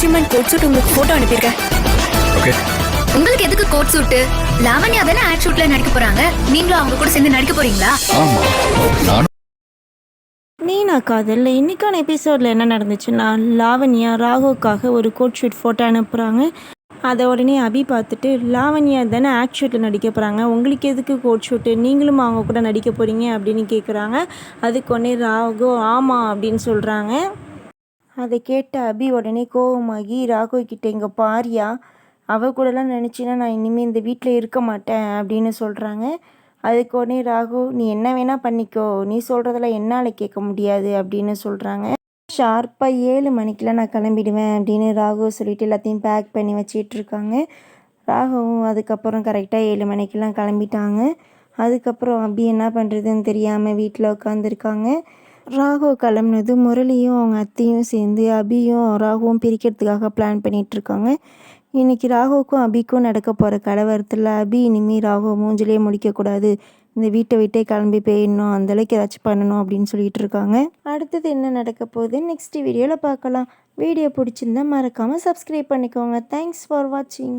Costume coat suit உங்களுக்கு photo அனுப்பியிருக்கேன். Okay உங்களுக்கு எதுக்கு கோட் சூட்டு? லாவண்யா தானே ஆட் ஷூட்ல நடிக்க போறாங்க? நீங்களும் அவங்க கூட சேர்ந்து நடிக்க போறீங்களா? ஆமா. நானும் நீனா காதலில் இன்றைக்கான எபிசோடில் என்ன நடந்துச்சுன்னா லாவண்யா ராகுவுக்காக ஒரு கோட் ஷூட் ஃபோட்டோ அனுப்புகிறாங்க அதை உடனே அபி பார்த்துட்டு லாவண்யா தானே ஆக்ட் ஷூட்டில் நடிக்க போகிறாங்க உங்களுக்கு எதுக்கு கோட் ஷூட்டு நீங்களும் அவங்க கூட நடிக்க போகிறீங்க அப்படின்னு கேட்குறாங்க அதுக்கு உடனே ராகு ஆமாம் அப்படின்னு சொல்கிறாங்க அதை கேட்ட அபி உடனே கோவமாகி ராகு கிட்ட இங்கே பாரியா அவ கூடலாம் நினச்சின்னா நான் இனிமேல் இந்த வீட்டில் இருக்க மாட்டேன் அப்படின்னு சொல்கிறாங்க அதுக்கு உடனே ராகு நீ என்ன வேணால் பண்ணிக்கோ நீ சொல்கிறதெல்லாம் என்னால் கேட்க முடியாது அப்படின்னு சொல்கிறாங்க ஷார்ப்பாக ஏழு மணிக்கெலாம் நான் கிளம்பிடுவேன் அப்படின்னு ராகு சொல்லிட்டு எல்லாத்தையும் பேக் பண்ணி வச்சிட்ருக்காங்க ராகவும் ராகுவும் அதுக்கப்புறம் கரெக்டாக ஏழு மணிக்கெலாம் கிளம்பிட்டாங்க. அதுக்கப்புறம் அபி என்ன பண்ணுறதுன்னு தெரியாமல் வீட்டில் உட்காந்துருக்காங்க ராகு கிளம்புனது முரளியும் அவங்க அத்தையும் சேர்ந்து அபியும் ராகுவும் பிரிக்கிறதுக்காக பிளான் பண்ணிகிட்ருக்காங்க இன்றைக்கி ராகுவுக்கும் அபிக்கும் நடக்க போகிற கலவரத்தில் அபி இனிமேல் ராகு மூஞ்சிலே முடிக்கக்கூடாது இந்த வீட்டை விட்டே கிளம்பி போயிடணும் அந்தளவுக்கு ஏதாச்சும் பண்ணணும் அப்படின்னு சொல்லிட்டு இருக்காங்க அடுத்தது என்ன நடக்க போகுது நெக்ஸ்ட் வீடியோவில் பார்க்கலாம். வீடியோ பிடிச்சிருந்தா மறக்காமல் சப்ஸ்கிரைப் பண்ணிக்கோங்க. தேங்க்ஸ் ஃபார் வாட்சிங்